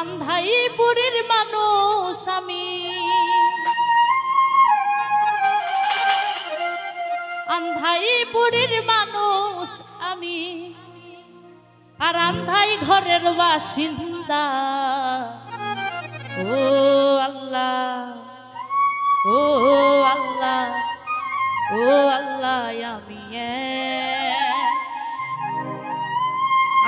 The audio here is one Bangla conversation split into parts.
আন্ধাই পুরীর মানুষ আমি। আন্ধাই পুরীর মানুষ আমি। আর আন্ধাই ঘরের বাসিন্দা। ও আল্লাহ ও আল্লাহ ও আল্লাহ আমি এ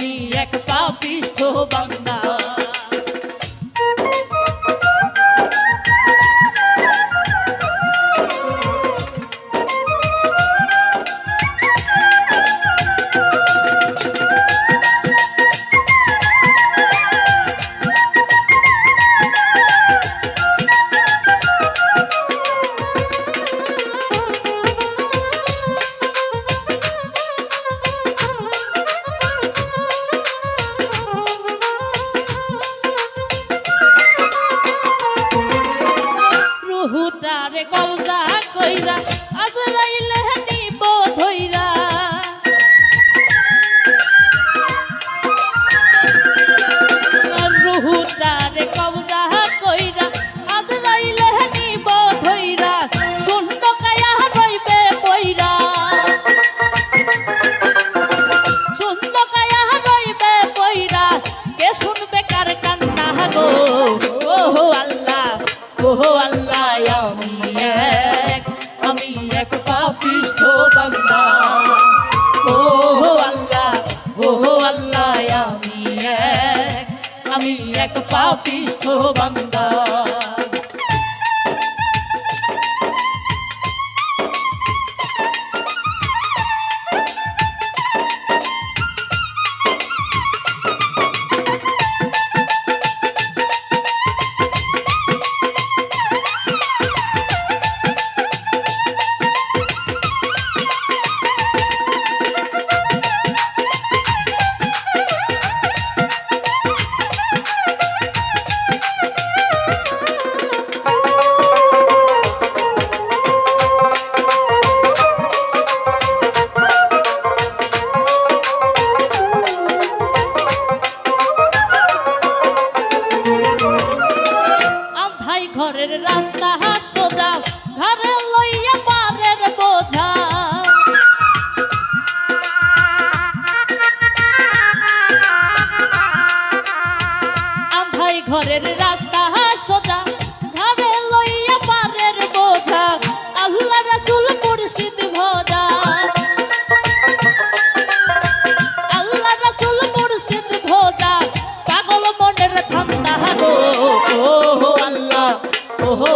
me. কবজা কইরা পাপিষ্ঠ বান্ধব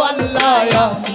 আল্লাহ